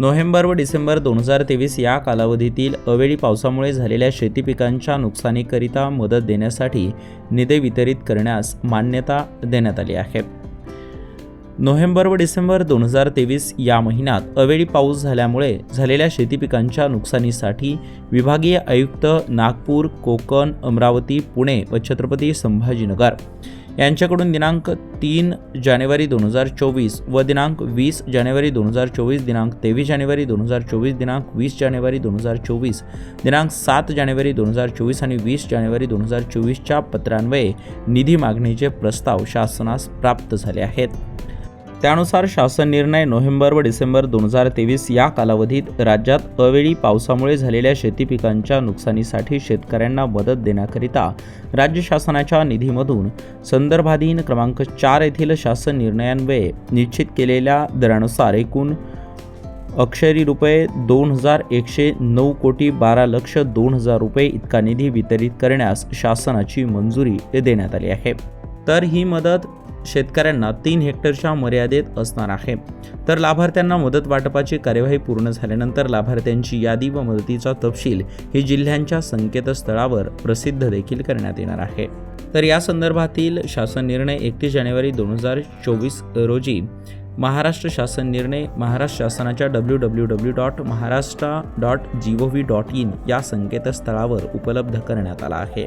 November व डिसेंबर दोन हजार तेवीस या कालावधीतील अवेळी पावसामुळे झालेल्या शेती पिकांच्या नुकसानीकरिता मदत देण्यासाठी निधी वितरित करण्यास मान्यता देण्यात आली आहे. नोव्हेंबर व डिसेंबर दोन हजार तेवीस या महिन्यात अवेळी पाऊस झाल्यामुळे झालेल्या शेती पिकांच्या नुकसानीसाठी विभागीय आयुक्त नागपूर कोकण अमरावती पुणे व छत्रपती संभाजीनगर यांच्याकडून दिनांक तीन जानेवारी दोन हजार चोवीस व दिनांक वीस जानेवारी दोन हजार चोवीस दिनांक तेवीस जानेवारी दोन हजार चोवीस दिनांक वीस जानेवारी दोन हजार चोवीस दिनांक सात जानेवारी दोन हजार चोवीस आणि वीस जानेवारी दोन हजार चोवीसच्या पत्रान्वये निधी मागणीचे प्रस्ताव शासनास प्राप्त झाले आहेत. त्यानुसार शासन निर्णय नोव्हेंबर व डिसेंबर दोन हजार तेवीस या कालावधीत राज्यात अवेळी पावसामुळे झालेल्या शेती पिकांच्या नुकसानीसाठी शेतकऱ्यांना मदत देण्याकरिता राज्य शासनाच्या निधीमधून संदर्भाधीन क्रमांक चार येथील शासन निर्णयान्वये निश्चित केलेल्या दरानुसार एकूण अक्षरी रुपये दोन हजार एकशे नऊ कोटी बारा लक्ष दोन हजार रुपये इतका निधी वितरित करण्यास शासनाची मंजुरी देण्यात आली आहे. तर ही मदत शेतकऱ्यांना तीन हेक्टरच्या मर्यादेत असणार आहे. तर लाभार्थ्यांना मदत वाटपाची कार्यवाही पूर्ण झाल्यानंतर लाभार्थ्यांची यादी व मदतीचा तपशील ही जिल्ह्यांच्या संकेतस्थळावर प्रसिद्ध देखील करण्यात येणार आहे. तर या संदर्भातील शासन निर्णय एकतीस जानेवारी दोन हजार चोवीस रोजी महाराष्ट्र शासन निर्णय महाराष्ट्र शासनाच्या W W W dot Maharashtra dot G O V dot in या संकेतस्थळावर उपलब्ध करण्यात आला आहे.